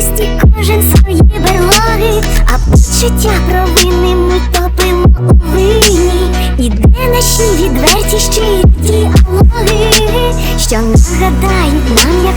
буденності кожен свої берлоги, а почуття провини ми топимо у вині. І де наші відверті щирі діалоги, що нагадають нам, як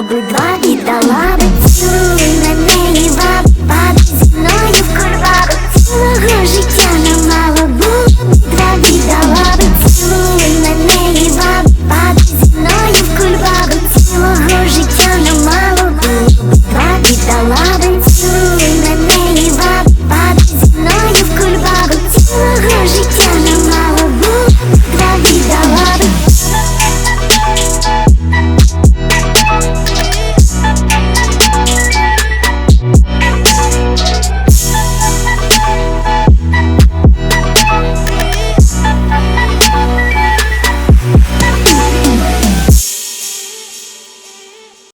мало було б два віддала би